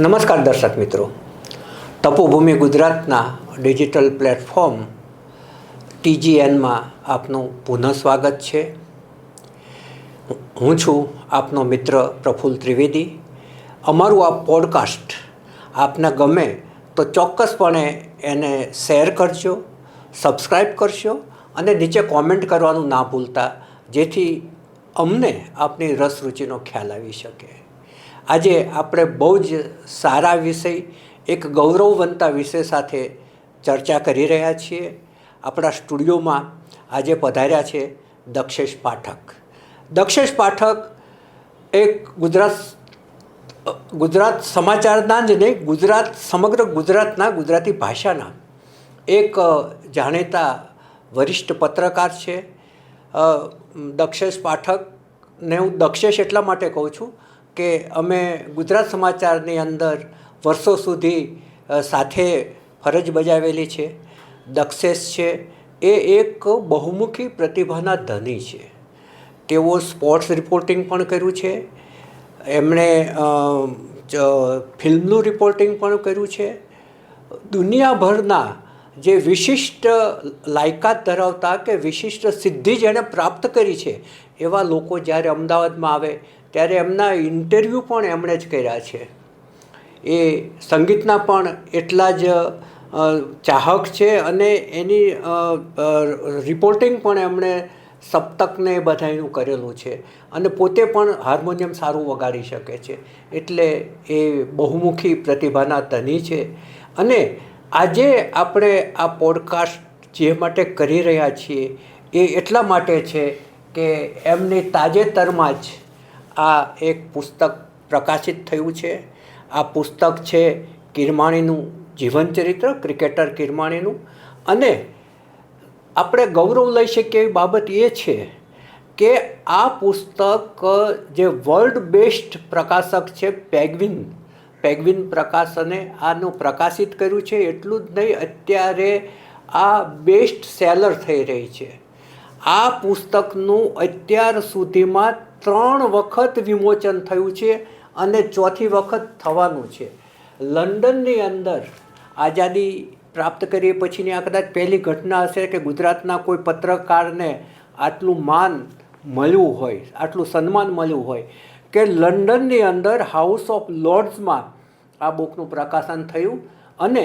નમસ્કાર દર્શક મિત્રો. તપોભૂમિ ગુજરાતના ડિજિટલ પ્લેટફોર્મ ટીજીએનમાં આપનું પુનઃ સ્વાગત છે. હું છું આપનો મિત્ર પ્રફુલ ત્રિવેદી. અમારું આ પોડકાસ્ટ આપને ગમે તો ચોક્કસપણે એને શેર કરજો સબસ્ક્રાઈબ કરશો અને નીચે કોમેન્ટ કરવાનું ના ભૂલતા, જેથી અમને આપની રસ રુચિનો ખ્યાલ આવી શકે. આજે આપણે બહુ જ સારા વિષય, એક ગૌરવવંતા વિષય સાથે ચર્ચા કરી રહ્યા છીએ. આપણા સ્ટુડિયોમાં આજે પધાર્યા છે દક્ષેશ પાઠક. દક્ષેશ પાઠક એક ગુજરાત ગુજરાત સમાચારના જ નહીં, ગુજરાત, સમગ્ર ગુજરાતના ગુજરાતી ભાષાના એક જાણીતા વરિષ્ઠ પત્રકાર છે. દક્ષેશ પાઠકને હું દક્ષેશ એટલા માટે કહું છું કે અમે ગુજરાત સમાચારની અંદર વર્ષો સુધી સાથે ફરજ બજાવેલી છે. દક્ષેશ છે, એ એક બહુમુખી પ્રતિભાના ધની છે. તેઓ સ્પોર્ટ્સ રિપોર્ટિંગ પણ કર્યું છે. એમણે ફિલ્મનું રિપોર્ટિંગ પણ કર્યું છે. દુનિયાભરના જે વિશિષ્ટ લાયકાત ધરાવતા કે વિશિષ્ટ સિદ્ધિ જેણે પ્રાપ્ત કરી છે, એવા લોકો જ્યારે અમદાવાદમાં આવે ત્યારે એમના ઇન્ટરવ્યૂ પણ એમણે જ કર્યા છે. એ સંગીતના પણ એટલા જ ચાહક છે અને એની રિપોર્ટિંગ પણ એમણે સપ્તકને બધાનું કરેલું છે અને પોતે પણ હાર્મોનિયમ સારું વગાડી શકે છે. એટલે એ બહુમુખી પ્રતિભાના ધની છે. અને આજે આપણે આ પોડકાસ્ટ જે માટે કરી રહ્યા છીએ એ એટલા માટે છે કે એમની તાજેતરમાં જ આ એક પુસ્તક પ્રકાશિત થયું છે. આ પુસ્તક છે કિરમાણીનું જીવનચરિત્ર ક્રિકેટર કિરમાણીનું. અને આપણે ગૌરવ લઈ શકીએ એવી બાબત એ છે કે આ પુસ્તક જે વર્લ્ડ બેસ્ટ પ્રકાશક છે પેગ્વિન, પેગવિન પ્રકાશને આનું પ્રકાશિત કર્યું છે. એટલું જ નહીં, અત્યારે આ બેસ્ટ સેલર થઈ રહી છે. આ પુસ્તકનું અત્યાર સુધીમાં ત્રણ વખત વિમોચન થયું છે અને ચોથી વખત થવાનું છે. લંડનની અંદર આઝાદી પ્રાપ્ત કરીએ પછીની આ કદાચ પહેલી ઘટના હશે કે ગુજરાતના કોઈ પત્રકારને આટલું માન મળ્યું હોય, આટલું સન્માન મળ્યું હોય કે લંડનની અંદર હાઉસ ઓફ લોર્ડ્સમાં આ બુકનું પ્રકાશન થયું અને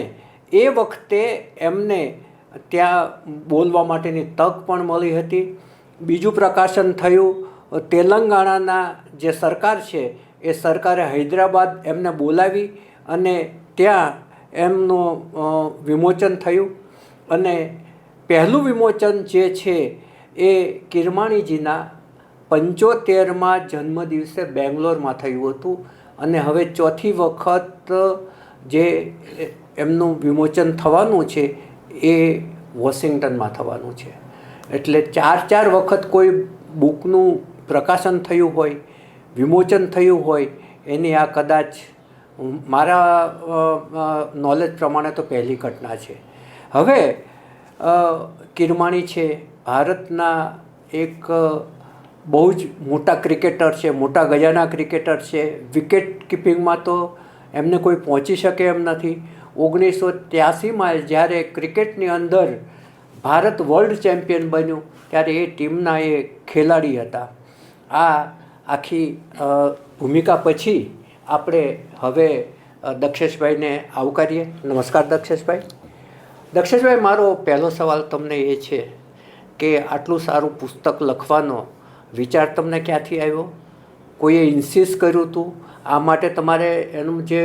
એ વખતે એમને ત્યાં બોલવા માટેની તક પણ મળી હતી. બીજું પ્રકાશન થયું તેલંગાણાના જે સરકાર છે, એ સરકારે હૈદરાબાદ એમને બોલાવી અને ત્યાં એમનું વિમોચન થયું. અને પહેલું વિમોચન જે છે, એ કિરમાણીજીના પંચોતેરમાં જન્મદિવસે બેંગ્લોરમાં થયું હતું. અને હવે ચોથી વખત જે એમનું વિમોચન થવાનું છે, એ વોશિંગ્ટનમાં થવાનું છે. એટલે ચાર ચાર વખત કોઈ બુકનું પ્રકાશન થયું હોય, વિમોચન થયું હોય, એની આ કદાચ મારા નોલેજ પ્રમાણે તો પહેલી ઘટના છે. હવે કિરમાણી છે, ભારતના એક બહુ જ મોટા ક્રિકેટર છે, મોટા ગજાના ક્રિકેટર છે. વિકેટ કીપિંગમાં તો એમને કોઈ પહોંચી શકે એમ નથી. ઓગણીસો ત્યાસીમાં જ્યારે ક્રિકેટની અંદર ભારત વર્લ્ડ ચેમ્પિયન બન્યું, ત્યારે એ ટીમના એ ખેલાડી હતા. આ આખી ભૂમિકા પછી આપણે હવે દક્ષેશભાઈને આવકારીએ. નમસ્કાર દક્ષેશભાઈ. દક્ષેશભાઈ, મારો પહેલો સવાલ તમને એ છે કે આટલું સારું પુસ્તક લખવાનો વિચાર તમને ક્યાંથી આવ્યો? કોઈએ ઇન્સિસ્ટ કર્યું હતું? આ માટે તમારે એનું જે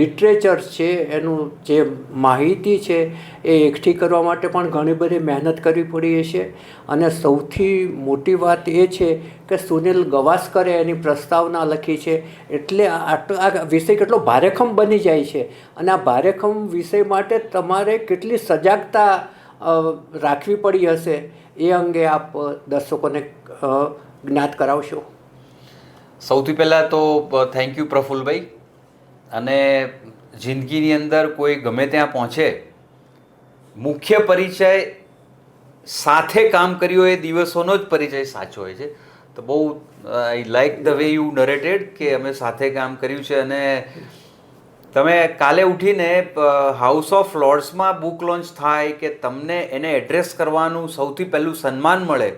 લિટરેચર છે, એનું જે માહિતી છે, એ એકઠી કરવા માટે પણ ઘણી બધી મહેનત કરવી પડી હશે. અને સૌથી મોટી વાત એ છે કે સુનિલ ગવાસ્કરે એની પ્રસ્તાવના લખી છે, એટલે આટલો આ વિષય કેટલો ભારેખમ બની જાય છે. અને આ ભારેખમ વિષય માટે તમારે કેટલી સજાગતા રાખવી પડી હશે, એ અંગે આપ દર્શકોને જ્ઞાત કરાવશો. સૌથી પહેલાં તો થેન્ક યુ પ્રફુલભાઈ. અને જિંદગીની અંદર કોઈ ગમે ત્યાં પહોંચે, મુખ્ય પરિચય સાથે કામ કર્યો એ દિવસોનો જ પરિચય સાચો હોય છે. તો બહુ I like the way you narrated કે અમે સાથે કામ કર્યું છે અને તમે કાલે ઉઠીને હાઉસ ઓફ લોર્ડ્સમાં બુક લોન્ચ થાય કે તમને એને એડ્રેસ કરવાનું સૌથી પહેલું સન્માન મળે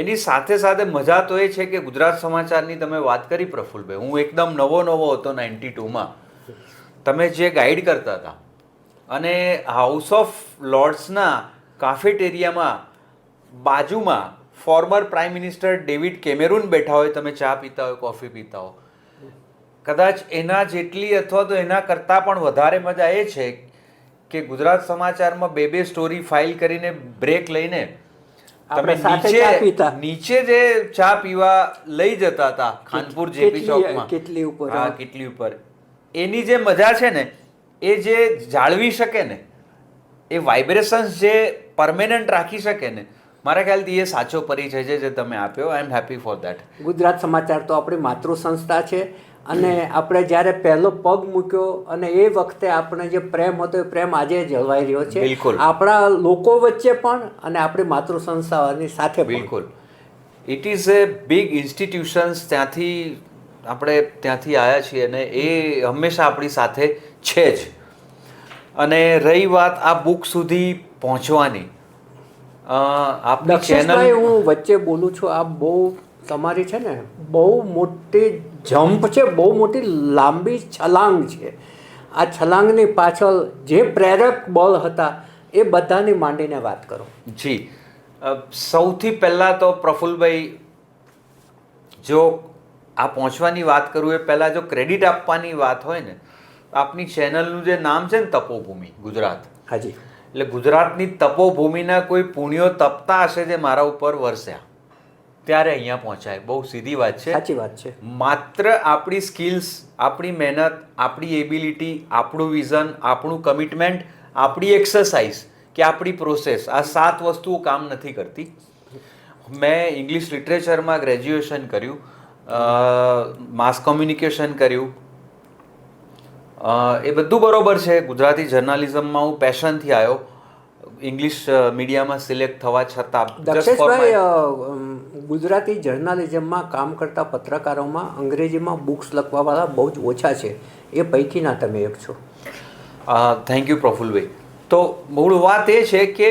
એની સાથે સાથે મજા તો એ છે કે ગુજરાત સમાચારની તમે વાત કરી પ્રફુલભાઈ, હું એકદમ નવો નવો હતો નાઇન્ટી ટુમાં. તમે જે ગાઈડ કરતા હતા અને હાઉસ ઓફ લોર્ડ્સના કાફેટેરિયામાં બાજુમાં former prime minister David Cameron બેઠા હોય, તમે ચા પીતા હોય કોફી પીતા હો. કદાચ એના જેટલી અથવા તો એના કરતાં પણ વધારે મજા એ છે કે ગુજરાત સમાચારમાં બે બે સ્ટોરી ફાઇલ કરીને બ્રેક લઈને તમે નીચે નીચે જે ચા પીવા લઈ જતા હતા ખાનપુર જેપી ચોકમાં. કેટલી ઉપર, હા. કેટલી ઉપર. એની જે મજા છે ને એ જે જાળવી શકે ને એ વાઇબ્રેશન્સ જે પરમેનન્ટ રાખી શકે ને મારા ખ્યાલથી એ સાચો પરિચય છે જે તમે આપ્યો. I am happy for that Gujarat Samachar તો આપણી માતૃ સંસ્થા છે. અને આપણે જ્યારે પહેલો પગ મૂક્યો અને એ વખતે આપણે જે પ્રેમ હતો એ પ્રેમ આજે જળવાઈ રહ્યો છે. બિલકુલ. આપણા લોકો વચ્ચે પણ અને આપણી માતૃ સંસ્થાઓની સાથે બિલકુલ. It is a big institutions ત્યાંથી આપણે ત્યાંથી આવ્યા છીએ અને એ હંમેશા આપણી સાથે છે જ. અને રહી વાત આ બુક સુધી પહોંચવાની. આપની ચેનલ હું વચ્ચે બોલું છું આ બહુ તમારી છે ને બહુ મોટી જમ્પ છે બહુ મોટી લાંબી છલાંગ છે. આ છલાંગની પાછળ જે પ્રેરક બળ હતા એ બધાની માંડીને વાત કરો. જી. સૌથી પહેલાં તો પ્રફુલભાઈ જો આ પહોંચવાની વાત કરું એ પહેલાં જો ક્રેડિટ આપવાની વાત હોય ને આપની ચેનલનું જે નામ છે ને તપોભૂમિ ગુજરાત. હાજી એટલે ગુજરાતની તપોભૂમિના કોઈ પુણ્યો તપતા હશે જે મારા ઉપર વરસ્યા. ત્યારે અહીંયા પહોંચાય. બહુ સીધી વાત છે. સાચી વાત છે. માત્ર આપણી સ્કિલ્સ આપણી મહેનત આપણી એબિલિટી આપણું વિઝન આપણું કમિટમેન્ટ આપણી એક્સરસાઇઝ કે આપણી પ્રોસેસ આ સાત વસ્તુઓ કામ નથી કરતી. મેં ઇંગ્લિશ લિટરેચરમાં ગ્રેજ્યુએશન કર્યું. માસ કોમ્યુનિકેશન કર્યું. એ બધું બરોબર છે. ગુજરાતી જર્નાલિઝમમાં હું પેશનથી આવ્યો. ઇંગ્લિશ મીડિયામાં સિલેક્ટ થવા છતાં દક્ષેશભાઈ ગુજરાતી જર્નાલિઝમમાં કામ કરતા પત્રકારોમાં અંગ્રેજીમાં બુક્સ લખવાવાળા બહુ જ ઓછા છે. એ પૈકીના તમે એક છો. Thank you Prafulbhai. તો મૂળ વાત એ છે કે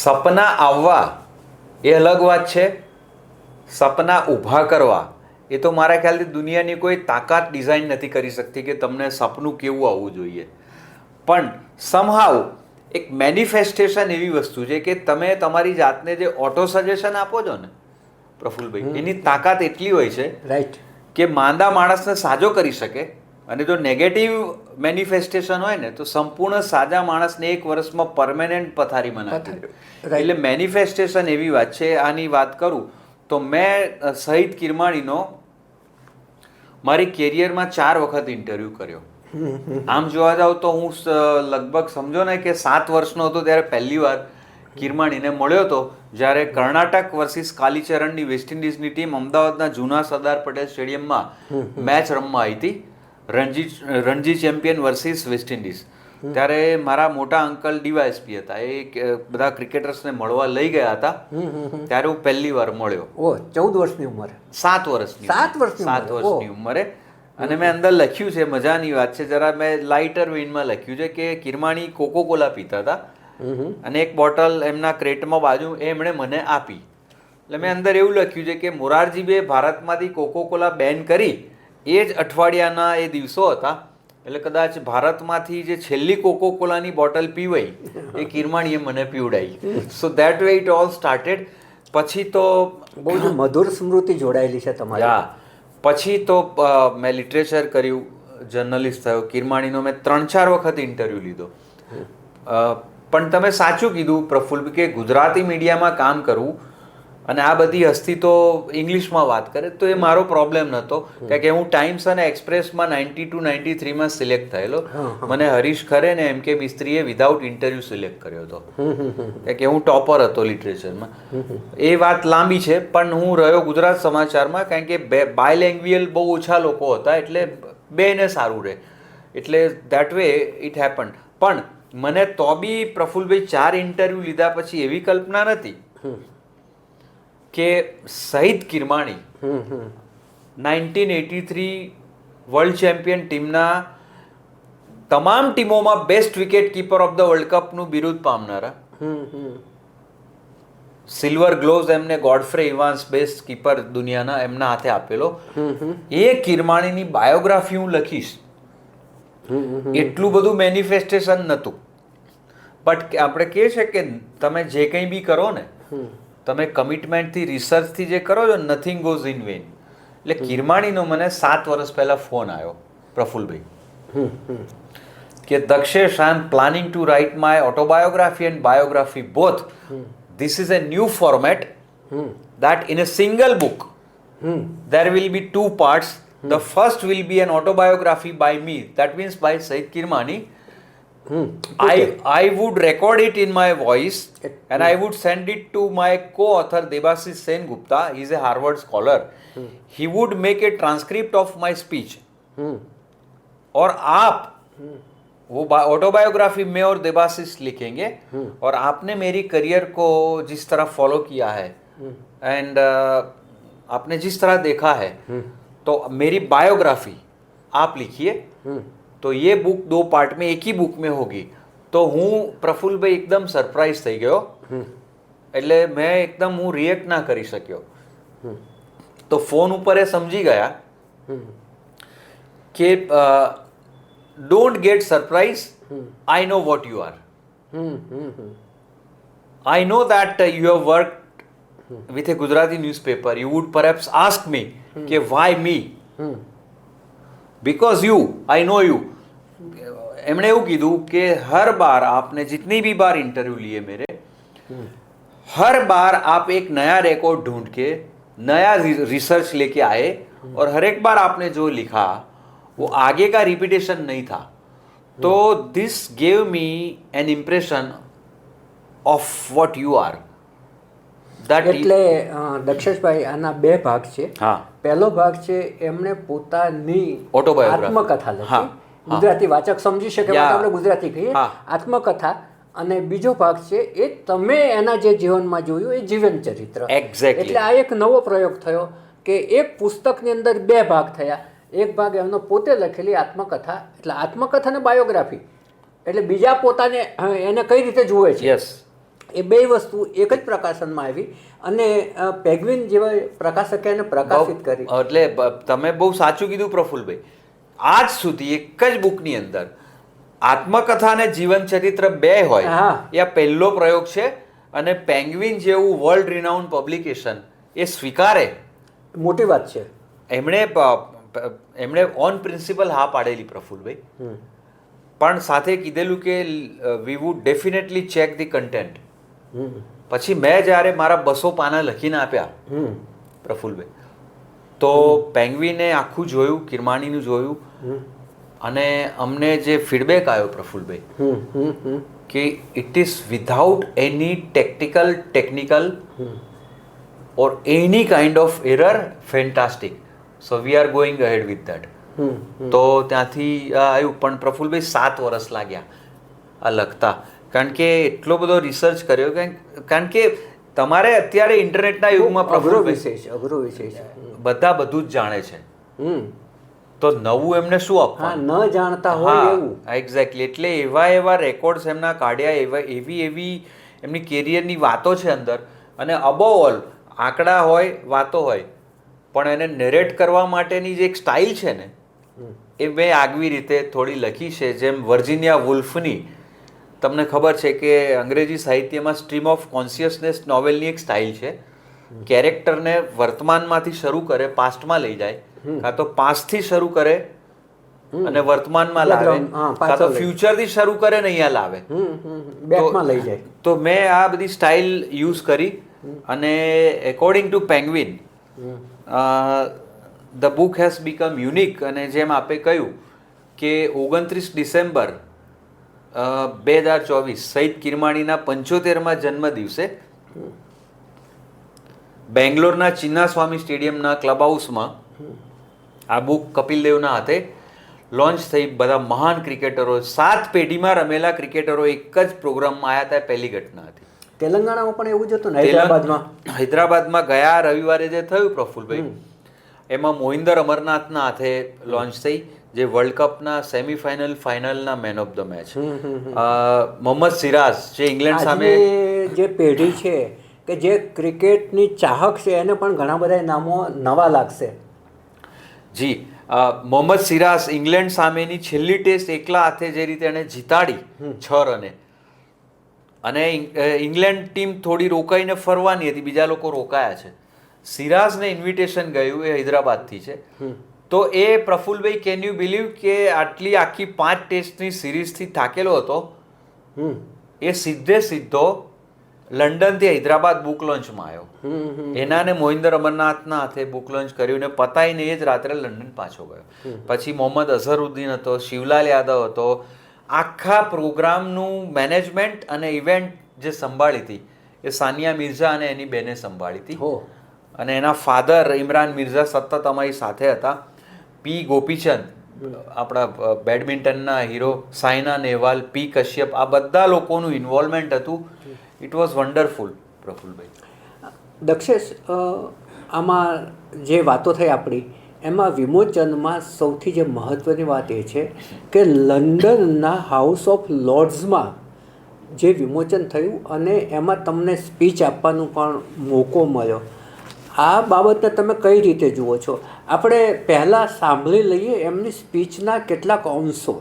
સપના આવવા એ અલગ વાત છે. સપના ઊભા કરવા એ તો મારા ખ્યાલથી દુનિયાની કોઈ તાકાત ડિઝાઇન નથી કરી શકતી કે તમને સપનું કેવું આવવું જોઈએ. પણ સમહાવ એક મેનિફેસ્ટેશન એવી વસ્તુ છે કે તમે તમારી જાતને જે ઓટો સજેશન આપો છો ને પ્રફુલભાઈ એની તાકાત એટલી હોય છે રાઈટ કે માંદા માણસને સાજો કરી શકે અને જો નેગેટિવ મેનિફેસ્ટેશન હોય ને તો સંપૂર્ણ સાજા માણસને એક વર્ષમાં પરમેનન્ટ પથારીમાં નાખી એટલે મેનિફેસ્ટેશન એવી વાત છે આની વાત કરું તો મેં શહીદ કિરમાણીનો મારી કેરિયરમાં ચાર વખત ઇન્ટરવ્યૂ કર્યો. આમ જોવા જાવ તો હું લગભગ સમજો ને કે સાત વર્ષનો હતો ત્યારે પહેલી વાર કિરમાણીને મળ્યો હતો જ્યારે કર્ણાટક વર્સિસ કાલીચરણની વેસ્ટ ઇન્ડિઝની ટીમ અમદાવાદના જૂના સરદાર પટેલ સ્ટેડિયમમાં મેચ રમવા આવી હતી Ranji Ranji champion versus West Indies ત્યારે મારા મોટા અંકલ ડીવાયએસપી હતા એ બધા ક્રિકેટર્સને મળવા લઈ ગયા હતા ત્યારે હું પહેલી વાર મળ્યો. ઓ ચૌદ વર્ષની ઉંમરે. સાત વર્ષની સાત વર્ષ સાત વર્ષની ઉંમરે. અને મેં અંદર લખ્યું છે મજાની વાત છે. જરા મેં લાઇટર વેઇનમાં લખ્યું છે કે કિરમાણી કોકો કોલા પીતા હતા. અને એક બોટલ એમના ક્રેટમાં બાજુ એમણે મને આપી. એટલે મેં અંદર એવું લખ્યું છે કે મોરારજીબે ભારતમાંથી કોકો કોલા બેન કરી. એ જ અઠવાડિયાના એ દિવસો હતા. એટલે કદાચ ભારતમાંથી જે છેલ્લી કોકો કોલાની બોટલ પીવાઈ એ કિરમાણીએ મને પીવડાવી so that way it all started પછી તો બહુ મધુર સ્મૃતિ જોડાયેલી છે તમારી. પછી તો મેં લિટરેચર કર્યું જર્નલિસ્ટ થયો. કિરમાણીનો મેં ત્રણ ચાર વખત ઇન્ટરવ્યૂ લીધો. પણ તમે સાચું કીધું પ્રફુલ્લ કે ગુજરાતી મીડિયામાં કામ કરવું અને આ બધી હસ્તી તો ઇંગ્લિશમાં વાત કરે તો એ મારો પ્રોબ્લેમ નહોતો કારણ કે હું ટાઈમ્સ અને એક્સપ્રેસમાં નાઇન્ટી ટુ નાઇન્ટી થ્રીમાં સિલેક્ટ થયેલો મને હરીશ ખરે ને એમ કે મિસ્ત્રીએ વિધાઉટ ઇન્ટરવ્યૂ સિલેક્ટ કર્યો હતો. કારણ કે હું ટોપર હતો લિટરેચરમાં એ વાત લાંબી છે પણ હું રહ્યો ગુજરાત સમાચારમાં કારણ કે બે બાયલેંગ્વિયલ બહુ ઓછા લોકો હતા એટલે બેને સારું રહે. એટલે દેટ વે ઇટ હેપન પણ મને તો બી પ્રફુલભાઈ ચાર ઇન્ટરવ્યૂ લીધા પછી એવી કલ્પના નથી. કે સહિત Kirmani nineteen eighty three world champion ટીમના તમામ ટીમોમાં best wicket keeper of the world કપનું બિરુદ પામનારા. સિલ્વર ગ્લોવ્સ એમને ગોડફ્રે ઇવાન્સ બેસ્ટ કીપર દુનિયાના એમના હાથે આપેલો. એ કિરમાણીની બાયોગ્રાફી હું લખીશ. હમ એટલું બધું મેનિફેસ્ટેશન નહોતું. બટ આપણે કહે છે કે તમે જે કંઈ બી કરો ને તમે કમિટમેન્ટથી રિસર્ચથી જે કરો છો નથિંગ ગોઝ ઇન વેન એટલે કિરમાણીનો મને સાત વર્ષ પહેલાં ફોન આવ્યો પ્રફુલભાઈ. કે Dakshesh I am planning to write my autobiography and biography both this is a new format that in a single book there will be two parts the first will be an autobiography by me that means by Kirmani hmm I I would record it in my voice and I would send it to my coauthor Devasi Sen Gupta is a Harvard scholar he would make a transcript of my speech और आप hmm. वो autobiography में और देवासिस लिखेंगे hmm. और आपने मेरी career को जिस तरह फॉलो किया है hmm. एंड uh, आपने जिस तरह देखा है तो मेरी बायोग्राफी आप लिखिए। તો એ બુક દો પાર્ટ મેં એકી બુક મેં હોગી તો હું પ્રફુલભાઈ એકદમ સરપ્રાઈઝ થઈ ગયો એટલે મેં એકદમ હું રિએક્ટ ના કરી શક્યો તો ફોન ઉપર એ સમજી ગયા કે don't get surprise I know what you are I know that you have work with a Gujarati news paper you would perhaps ask me કે why me hmm Because you, I know you. એમણે એવું કીધું કે હર બાર आपने जितनी भी बार interview लिए मेरे हर बार आप एक नया रिकॉर्ड ढूंढ के नया रिसर्च लेके आए और हर एक बार आपने जो लिखा वो आगे का रिपीटेशन नहीं था तो this gave me an impression of what you are that એટલે દક્ષેશભાઈ આના બે ભાગ છે. પહેલો ભાગ છે એમણે પોતાની આત્મકથા લખી. ગુજરાતી વાચક સમજી શકે આપણે ગુજરાતી કહીએ. આત્મકથા. અને બીજો ભાગ છે એ તમે એના જે જીવનમાં જોયું એ જીવન ચરિત્ર. એટલે આ એક નવો પ્રયોગ થયો કે એક પુસ્તકની અંદર બે ભાગ થયા. એક ભાગ એમનો પોતે લખેલી આત્મકથા એટલે આત્મકથા અને બાયોગ્રાફી. એટલે બીજા પોતાને એને કઈ રીતે જુએ છે? યસ એ બે વસ્તુ એક જ પ્રકાશનમાં આવી અને પેગ્વિન જેવા પ્રકાશકે એને પ્રકાશિત કરી એટલે તમે બહુ સાચું કીધું પ્રફુલભાઈ આજ સુધી એક જ બુકની અંદર આત્મકથા અને જીવન ચરિત્ર બે હોય હા. એ આ પહેલો પ્રયોગ છે અને પેંગ્વિન જેવું વર્લ્ડ રિનાઉન્ડ પબ્લિકેશન એ સ્વીકારે મોટી વાત છે એમણે એમણે ઓન પ્રિન્સિપલ હા પાડેલી પ્રફુલભાઈ. પણ સાથે કીધેલું કે we would definitely check the content. પછી મેં જ્યારે મારા બસો પાના લખીને આપ્યા. પ્રફુલભાઈ તો પેંગ્વિને આખું જોયું કિરમાણીનું જોયું અને અમને જે ફીડબેક આવ્યો પ્રફુલભાઈ. કે it is without any tactical technical or any kind of error fantastic so we are going ahead with that તો ત્યાંથી આ આવ્યું પણ પ્રફુલભાઈ સાત વર્ષ લાગ્યા આ લખતા. કારણ કે એટલો બધો રિસર્ચ કર્યો કે કારણ કે તમારે અત્યારે ઇન્ટરનેટના યુગમાં અઘરો વિષય છે અઘરો વિષય છે. બધા બધું જ જાણે છે. તો નવું એમને શું હા આપવાનું ન જાણતા હોય એવું. એક્ઝેક્ટલી એટલે એવા એવા રેકોર્ડ્સ એમના કાઢ્યા એવા એવી એવી એમની કેરિયરની વાતો છે અંદર. અને અબોવ ઓલ આંકડા હોય વાતો હોય પણ એને નેરેટ કરવા માટેની જે એક સ્ટાઇલ છે ને એ મેં આગવી રીતે થોડી લખી છે જેમ વર્જિનિયા વુલ્ફની તમને ખબર છે કે અંગ્રેજી સાહિત્યમાં સ્ટ્રીમ ઓફ કોન્શિયસનેસ નોવેલની એક સ્ટાઇલ છે. કેરેક્ટરને વર્તમાનમાંથી શરૂ કરે પાસ્ટમાં લઈ જાય. કાં તો પાસ્ટથી શરૂ કરે અને વર્તમાનમાં લાવે. કાં તો. ફ્યુચરથી શરૂ કરે ને અહીંયા લાવે. બેકમાં લઈ જાય. તો મેં આ બધી સ્ટાઇલ યુઝ કરી અને according to Penguin the book has become unique અને જેમ આપે કહ્યું કે ઓગણત્રીસ ડિસેમ્બર બે હજાર ચોવીસ સહિત કિરમાણીના પંચોતેરમાં જન્મ દિવસે બેંગ્લોરના ચિન્નાસ્વામી સ્ટેડિયમના ક્લબ હાઉસમાં આ બુક કપિલ દેવના હાથે લોન્ચ થઈ બધા મહાન ક્રિકેટરો સાત પેઢીમાં રમેલા ક્રિકેટરો એક જ પ્રોગ્રામમાં આવ્યા હતા પહેલી ઘટના હતી. તેલંગાણામાં પણ એવું જ હતું ને હૈદરાબાદમાં? હૈદરાબાદમાં ગયા રવિવારે જે થયું પ્રફુલભાઈ એમાં મોહિન્દર અમરનાથના હાથે લોન્ચ થઈ. જે વર્લ્ડ કપના semifinal ફાઇનલના man of the match Mohammed Siraj જે ઇંગ્લેન્ડ સામે જે પેઢી છે કે જે ક્રિકેટની ચાહક છે એને પણ ઘણા બધા નામો નવા લાગશે. જી મોહમ્મદ સિરાજ ઇંગ્લેન્ડ સામેની છેલ્લી ટેસ્ટ એકલા હાથે જે રીતે એણે જીતાડી છ રને. અને ઇંગ્લેન્ડ ટીમ થોડી રોકાઈને ફરવાની હતી બીજા લોકો રોકાયા છે. સિરાજને ઇન્વિટેશન ગયું એ હૈદરાબાદથી છે. તો એ પ્રફુલભાઈ કેન યુ બિલીવ કે આટલી આખી પાંચ ટેસ્ટની સિરીઝથી થાકેલો હતો? એ સીધે સીધો લંડનથી હૈદરાબાદ બુક લોન્ચમાં આવ્યો. એના ને મોહિન્દર અમરનાથના હાથે બુક લોન્ચ કર્યું ને પતાઈને એ જ રાત્રે લંડન પાછો ગયો. પછી મોહમ્મદ અઝહરુદ્દીન હતો શિવલાલ યાદવ હતો. આખા પ્રોગ્રામનું મેનેજમેન્ટ અને ઇવેન્ટ જે સંભાળી હતી એ સાનિયા મિર્ઝા અને એની બેને સંભાળી હતી. હો. અને એના ફાધર ઇમરાન મિર્ઝા સતત અમારી સાથે હતા. પી ગોપીચંદ આપણા બેડમિન્ટનના હીરો સાયના નેહવાલ પી કશ્યપ આ બધા લોકોનું ઇન્વોલ્વમેન્ટ હતું. It was wonderful Prafulbhai. Dakshesh આમાં જે વાતો થઈ આપણી એમાં વિમોચનમાં સૌથી જે મહત્ત્વની વાત એ છે કે લંડનના હાઉસ ઓફ લોર્ડ્સમાં જે વિમોચન થયું અને એમાં તમને સ્પીચ આપવાનો પણ મોકો મળ્યો. આ બાબતને તમે કઈ રીતે જુઓ છો આપણે પહેલાં સાંભળી લઈએ એમની સ્પીચના કેટલાક અંશો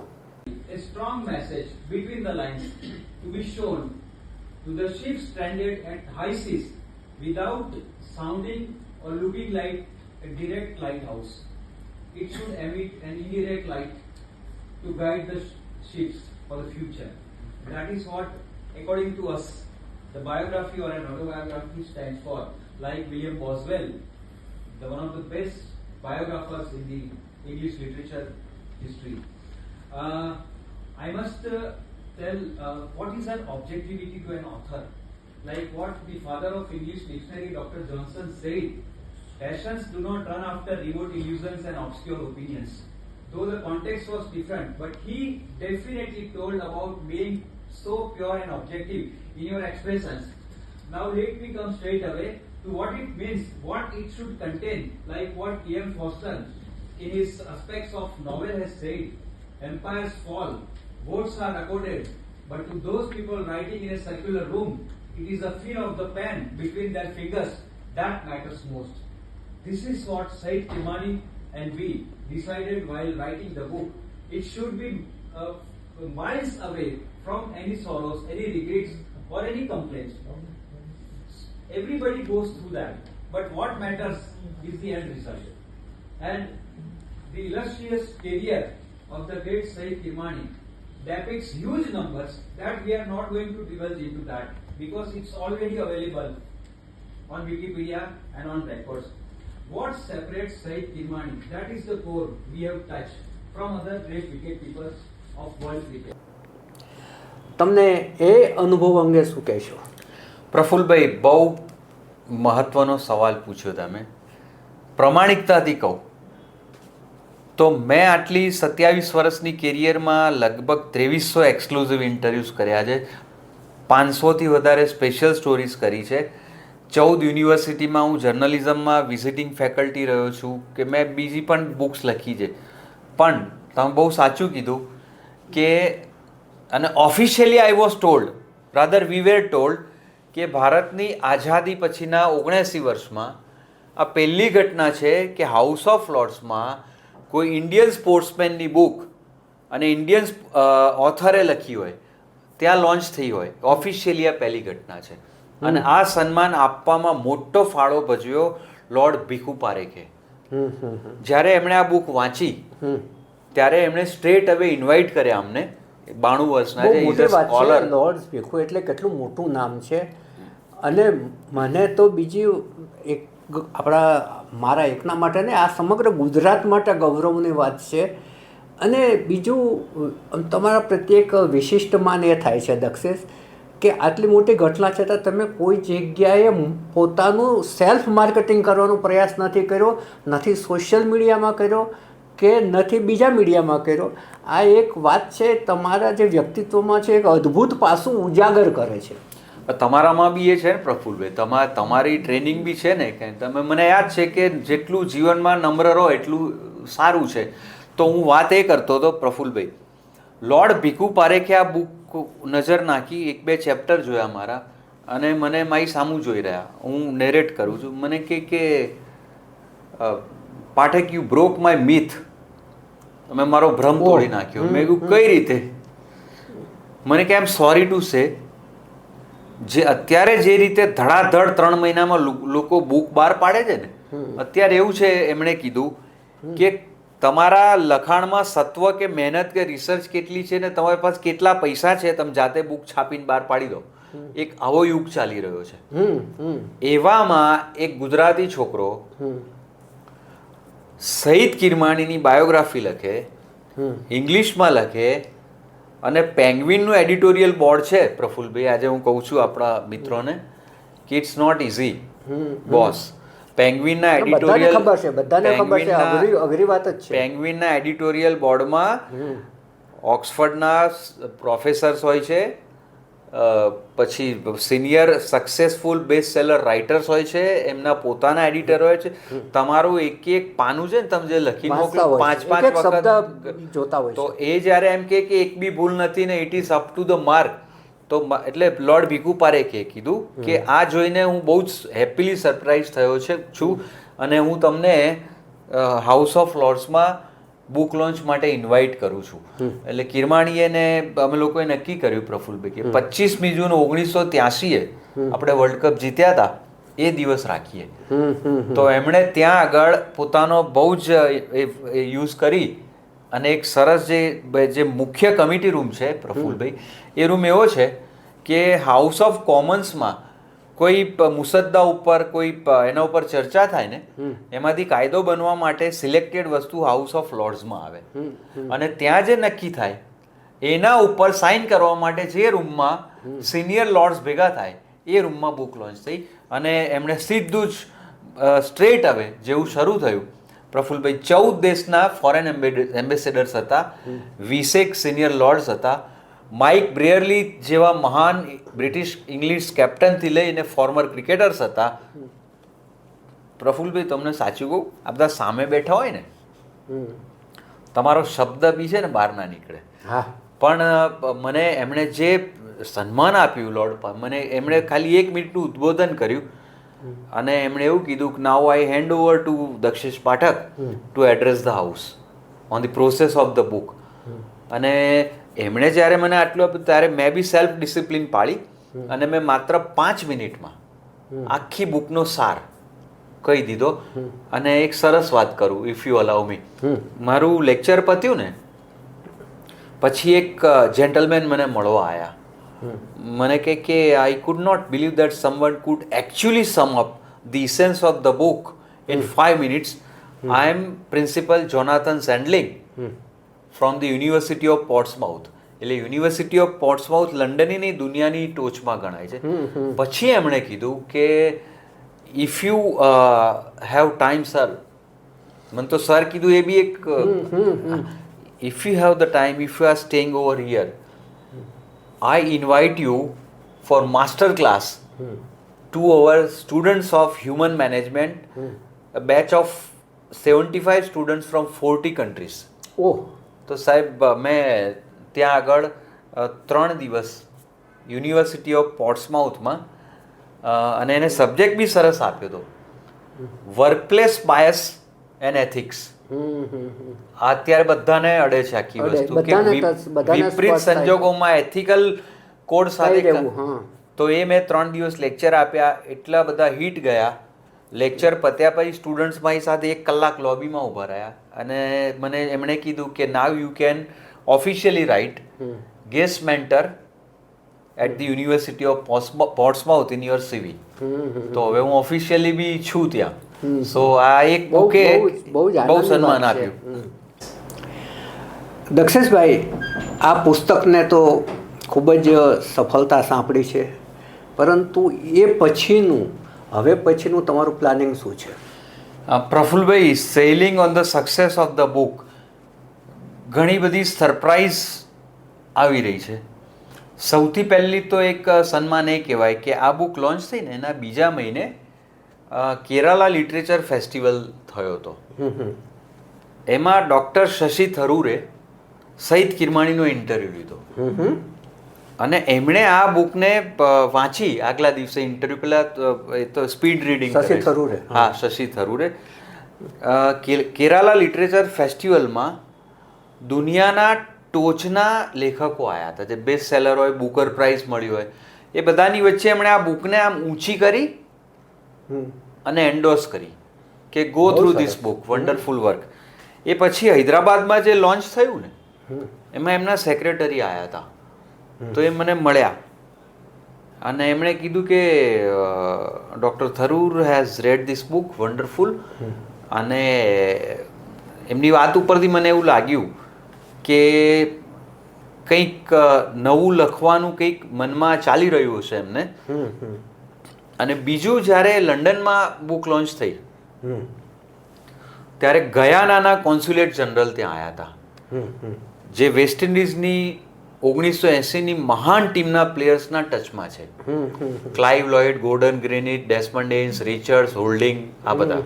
between the lines to be shown to the ship stranded at high seas without sounding or looking like a direct lighthouse. It should emit an indirect light to guide the sh- ships for the future. That is what, according to us, the biography or an autobiography stands for. Like William Boswell, the one of the best biographers in the English literature history. Uh, I must uh, tell uh, what is an objectivity to an author. Like what the father of English dictionary, Dr. Johnson, said passions do not run after remote illusions and obscure opinions. Though the context was different, but he definitely told about being so pure and objective in your expressions. Now let me come straight away to what it means, what it should contain, like what E.M. Foster in his aspects of novel has said, empires fall, votes are accorded, but to those people writing in a circular room, it is the feel of the pen between their fingers that matters most. This is what Said Kimani and we decided while writing the book. It should be uh, miles away from any sorrows, any regrets, or any complaints. Everybody goes through that, but what matters is the end result. And the illustrious career of the great Said Kirmani depicts huge numbers that we are not going to divulge into that because it's already available on Wikipedia and on records. What separates Said Kirmani? That is the core we have touched from other great wicket keepers. તમને એ અનુભવ અંગે શું કહેશો? પ્રફુલભાઈ બહુ મહત્વનો સવાલ પૂછ્યો તમે. પ્રમાણિકતાથી કહું. તો મેં આટલી સત્યાવીસ વર્ષની કેરિયરમાં લગભગ ત્રેવીસો એક્સક્લુઝિવ ઇન્ટરવ્યૂઝ કર્યા છે. પાંચસોથી વધારે સ્પેશિયલ સ્ટોરીઝ કરી છે. ચૌદ યુનિવર્સિટીમાં હું જર્નલિઝમમાં વિઝિટિંગ ફેકલ્ટી રહ્યો છું કે મેં બીજી પણ બુક્સ લખી છે. પણ તમે બહુ સાચું કીધું. કે અને officially I was told rather we were told કે ભારતની આઝાદી પછીના ઓગણએંસી વર્ષમાં આ પહેલી ઘટના છે કે હાઉસ ઓફ લોર્ડ્સમાં કોઈ ઇન્ડિયન સ્પોર્ટ્સમેનની બુક અને ઇન્ડિયન ઓથરે લખી હોય ત્યાં લોન્ચ થઈ હોય. ઓફિશિયલી આ પહેલી ઘટના છે. અને આ સન્માન આપવામાં મોટો ફાળો ભજવ્યો લોર્ડ ભીખુ પારેખે જ્યારે એમણે આ બુક વાંચી ત્યારે એમણે સ્ટ્રેટ હવે ઇન્વાઇટ કર્યા અમને. બાણું વર્ષના છે મોટી વાત છે સ્કોલર લોર્ડ્સ ભીખુ એટલે કેટલું મોટું નામ છે. અને મને તો બીજી એક આપણા મારા એકના માટે ને આ સમગ્ર ગુજરાત માટે ગૌરવની વાત છે. અને બીજું તમારા પ્રત્યે એક વિશિષ્ટ માન એ થાય છે દક્ષેશ કે આટલી મોટી ઘટના છતાં તમે કોઈ જગ્યાએ પોતાનું સેલ્ફ માર્કેટિંગ કરવાનો પ્રયાસ નથી કર્યો નથી સોશિયલ મીડિયામાં કર્યો કે નથી બીજા મીડિયામાં કર્યો, આ એક વાત છે, તમારા જે વ્યક્તિત્વમાં છે, એક અદ્ભુત પાસું ઉજાગર કરે છે. તમારામાં બી એ છે ને, પ્રફુલભાઈ? તમારે તમારી ટ્રેનિંગ બી છે ને, કે તમે, મને યાદ છે કે જેટલું જીવનમાં નમ્ર રહો, એટલું સારું છે. તો હું વાત એ કરતો હતો, પ્રફુલભાઈ, લોર્ડ ભીખુ પારેખે આ બુક નજર નાખી, એક બે ચેપ્ટર જોયા મારા, અને મને મારી સામું જોઈ રહ્યા. હું નેરેટ કરું છું. મને કે કે Pathak you broke my myth તમે મારો ભ્રમ. તોડી નાખ્યો. મેં કીધું કઈ રીતે? મને કે એમ સોરી ટુ સે જે અત્યારે જે રીતે ધડાધડ ત્રણ મહિનામાં લોકો બુક બહાર પાડે છે ને અત્યારે એવું છે એમણે કીધું કે તમારા લખાણમાં સત્વ કે મહેનત કે રિસર્ચ કેટલી છે ને તમારી પાસે કેટલા પૈસા છે તમે જાતે બુક છાપીને બહાર પાડી દો. એક આવો યુગ ચાલી રહ્યો છે. એવામાં એક ગુજરાતી છોકરો સહિત કિરમાણીની બાયોગ્રાફી લખે ઇંગ્લિશમાં લખે અને પેંગ્વિનનું એડિટોરિયલ બોર્ડ છે. પ્રફુલભાઈ આજે હું કહું છું આપણા મિત્રોને કે ઇટ્સ નોટ ઇઝી બોસ પેંગ્વિનના એડિટોરિયલ ખબર છે બધાને ખબર છે અઘરી અઘરી વાત જ છે. પેંગ્વિનના એડિટોરિયલ બોર્ડમાં ઓક્સફર્ડના પ્રોફેસર્સ હોય છે પછી senior successful best seller writers હોય છે એમના પોતાના એડિટર હોય છે. તમારું એક એક પાનું છે ને તમે જે લખી મોકલો પાંચ. પાંચ વખત. જોતા હોય તો એ જ્યારે એમ કે કે એક બી ભૂલ નથી ને it is up to the mark તો એટલે લોર્ડ ભીખુ પારેખે કીધું કે આ જોઈને હું બહુ જ હેપીલી સરપ્રાઇઝ થયો છે છું. અને હું તમને હાઉસ ઓફ લોર્ડ્સમાં બુક લોન્ચ માટે ઇન્વાઇટ કરું છું. એટલે કિરમાણીએ ને અમે લોકોએ નક્કી કર્યું પ્રફુલભાઈ કે પચીસમી જૂન ઓગણીસો ત્યાસીએ આપણે વર્લ્ડ કપ જીત્યા હતા એ દિવસ રાખીએ. તો એમણે ત્યાં આગળ પોતાનો બહુ જ યુઝ કરી અને એક સરસ જે જે મુખ્ય કમિટી રૂમ છે પ્રફુલભાઈ એ રૂમ એવો છે કે હાઉસ ઓફ કોમન્સમાં કોઈ મુસદ્દા ઉપર કોઈ એના ઉપર ચર્ચા થાય ને એમાંથી કાયદો બનવા માટે સિલેક્ટેડ વસ્તુ હાઉસ ઓફ લોર્ડ્સમાં આવે. અને ત્યાં જે નક્કી થાય એના ઉપર સાઇન કરવા માટે જે રૂમમાં સિનિયર લોર્ડ્સ ભેગા થાય એ રૂમમાં બુક લોન્ચ થઈ. અને એમણે સીધું જ સ્ટ્રેટ હવે જેવું શરૂ થયું. પ્રફુલભાઈ ચૌદ દેશના ફોરેન એમ્બેસેડર્સ હતા. વીસેક સિનિયર લોર્ડ્સ હતા. માઇક બ્રેયરલી જેવા મહાન બ્રિટિશ ઇંગ્લિશ કેપ્ટનથી લઈને ફોર્મર ક્રિકેટર્સ હતા. પ્રફુલભાઈ તમને સાચું કહું? આ બધા સામે બેઠા હોય ને તમારો શબ્દ બી છે ને બહાર ના નીકળે. હા. પણ મને એમણે જે સન્માન આપ્યું લોર્ડ પર મને એમણે ખાલી એક મિનિટનું ઉદ્બોધન કર્યું. અને એમણે એવું કીધું કે now I hand over to Dakshesh Pathak to address the house on the process of the book અને એમણે જ્યારે મને આટલું આપ્યું ત્યારે મેં બી સેલ્ફ ડિસિપ્લિન પાળી અને મેં માત્ર પાંચ મિનિટમાં આખી બુકનો સાર કહી દીધો. અને એક સરસ વાત કરું ઇફ યુ અલાઉ મી મારું લેક્ચર પત્યું ને પછી એક જેન્ટલમેન મને મળવા આવ્યા મને કહે કે I could not believe that someone could actually sum up the sense of the book in five minutes I am principal Jonathan Sandling from the university of Portsmouth એટલે યુનિવર્સિટી ઓફ પોર્ટ્સમાઉથ લંડનની દુનિયાની ટોચમાં ગણાય છે. પછી એમણે કીધું કે if you have time sir મને તો સર કીધું એ બી એક if you have the time if you are staying over here I invite you for master class to our students of human management batch of seventy five students from forty countries oh. તો સાહેબ મેં ત્યાં આગળ ત્રણ દિવસ university of પોર્ટ્સમાઉથમાં અને એને subject બી સરસ આપ્યો હતો વર્કપ્લેસ બાયસ એન્ડ એથિક્સ અત્યારે બધાને અડે છે આખી વસ્તુ કે વિપરીત. સંજોગોમાં એથિકલ કોડ સાથે. તો એ મેં ત્રણ દિવસ લેક્ચર આપ્યા એટલા બધા હિટ ગયા લેક્ચર પત્યા પછી સ્ટુડન્ટ્સ મારી સાથે એક કલાક લોબીમાં ઊભા રહ્યા. અને મને એમણે કીધું કે now you can officially write guest mentor at the university of Portsmouth in your CV તો હવે હું ઓફિશિયલી બી છું ત્યાં. સો આ એક બહુ બહુ બહુ જ બહુ સન્માન આપ્યું. દક્ષેશભાઈ આ પુસ્તકને તો ખૂબ જ સફળતા સાંપડી છે. પરંતુ એ પછીનું હવે પછીનું તમારું પ્લાનિંગ શું છે? Prafulbhai sailing on the success of the book ઘણી બધી સરપ્રાઈઝ આવી રહી છે. સૌથી પહેલી તો એક સન્માન એ કહેવાય કે આ બુક લોન્ચ થઈ ને એના બીજા મહિને કેરાલા લિટરેચર ફેસ્ટિવલ થયો હતો. એમાં ડૉક્ટર શશી થરૂરે સહિત કિરમાણીનો ઇન્ટરવ્યૂ લીધો. અને એમણે આ બુકને વાંચી આગલા દિવસે ઇન્ટરવ્યુ પેલા એ તો સ્પીડ રીડિંગ શશી થરૂરે, હા શશી થરૂરે. કેરાલા લિટરેચર ફેસ્ટિવલમાં દુનિયાના ટોચના લેખકો આવ્યા હતા. જે બેસ્ટ સેલર હોય બુકર પ્રાઇઝ મળી હોય. એ બધાની વચ્ચે એમણે આ બુકને આમ ઊંચી કરી અને એન્ડોર્સ કરી કે go through this book wonderful work એ પછી હૈદરાબાદમાં જે લોન્ચ થયું ને એમાં એમના સેક્રેટરી આવ્યા હતા. તો એ મને મળ્યા. અને એમણે કીધું કે doctor Tharoor has read this book wonderful અને એમની વાત ઉપરથી મને એવું લાગ્યું કે કંઈક નવું લખવાનું કંઈક મનમાં ચાલી રહ્યું હશે એમને. અને બીજું જ્યારે લંડનમાં બુક લોન્ચ થઈ, ત્યારે ગયાનાના કોન્સ્યુલેટ જનરલ ત્યાં આવ્યા હતા. જે વેસ્ટ ઇન્ડિઝની ઓગણીસો એંસીની મહાન ટીમના પ્લેયર્સના ટચમાં છે. Clive Lloyd Gordon Greenidge Desmond Haynes Richards Holding આ બધા.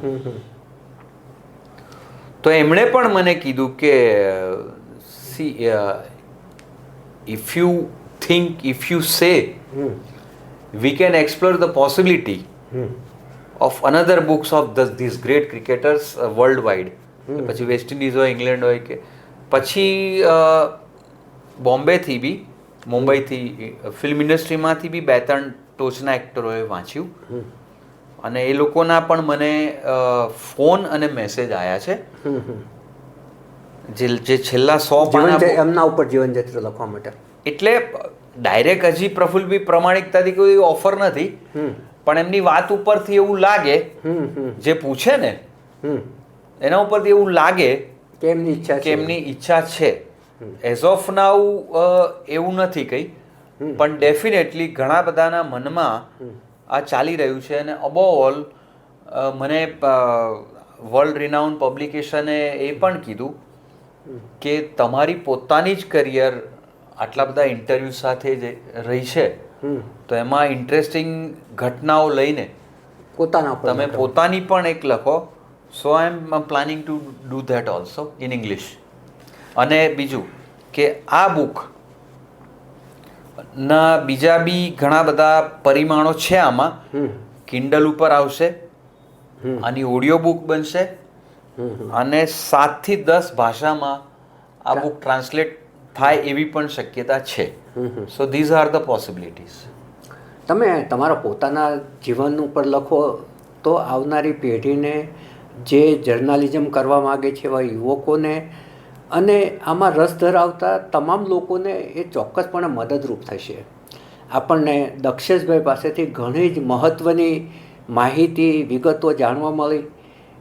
તો એમણે પણ મને કીધું કે see if you think if you say we can explore the possibility of another books of the this great cricketers world wide. પછી વેસ્ટ ઇન્ડિઝ હોય ઇંગ્લેન્ડ હોય કે પછી બોમ્બેથી બી મુંબઈથી ફિલ્મ ઇન્ડસ્ટ્રીમાંથી બી બે ત્રણ ટોચના એક્ટરોએ વાંચ્યું. અને એ લોકોના પણ મને ફોન અને મેસેજ આવ્યા છે. જે જે છેલ્લા સો પાના એમના ઉપર જીવન ચરિત્ર લખવા માટે. એટલે ડાયરેક્ટ હજી પ્રફુલ્લબી પ્રમાણિકતાથી કોઈ ઓફર નથી. પણ એમની વાત ઉપરથી એવું લાગે જે પૂછે ને એના ઉપરથી એવું લાગે કે એમની ઈચ્છા કે એમની ઈચ્છા છે. એઝ ઓફ નાઉ એવું નથી કંઈ. પણ ડેફિનેટલી ઘણા બધાના મનમાં આ ચાલી રહ્યું છે અને અબો ઓલ મને વર્લ્ડ રિનાઉન્ડ પબ્લિકેશને એ પણ કીધું કે તમારી પોતાની જ કરિયર આટલા બધા ઇન્ટરવ્યૂ સાથે જે રહી છે. તો એમાં ઇન્ટરેસ્ટિંગ ઘટનાઓ લઈને પોતાના તમે પોતાની પણ એક લખો. So I am planning to do that also in English અને બીજું કે આ બુક ના બીજા બી ઘણા બધા પરિમાણો છે આમાં કિન્ડલ ઉપર આવશે. આની ઓડિયો બુક બનશે. અને સાતથી દસ ભાષામાં આ બુક ટ્રાન્સલેટ થાય એવી પણ શક્યતા છે. So these are the possibilities તમે તમારા પોતાના જીવન ઉપર લખો તો આવનારી પેઢીને જે જર્નાલિઝમ કરવા માગે છે એવા યુવકોને અને આમાં રસ ધરાવતા તમામ લોકોને એ ચોક્કસપણે મદદરૂપ થશે. આપણને દક્ષેશભાઈ પાસેથી ઘણી જ મહત્ત્વની માહિતી વિગતો જાણવા મળી.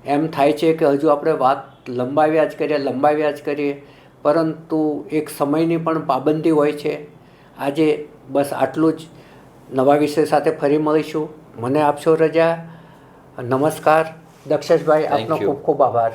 એમ થાય છે કે હજુ આપણે વાત લંબાવ્યા જ કરીએ લંબાવ્યા જ કરીએ પરંતુ એક સમયની પણ પાબંદી હોય છે. આજે બસ આટલું જ. નવા વિષય સાથે ફરી મળીશું. મને આપશો રજા? નમસ્કાર. દક્ષેશભાઈ આપનો ખૂબ ખૂબ આભાર.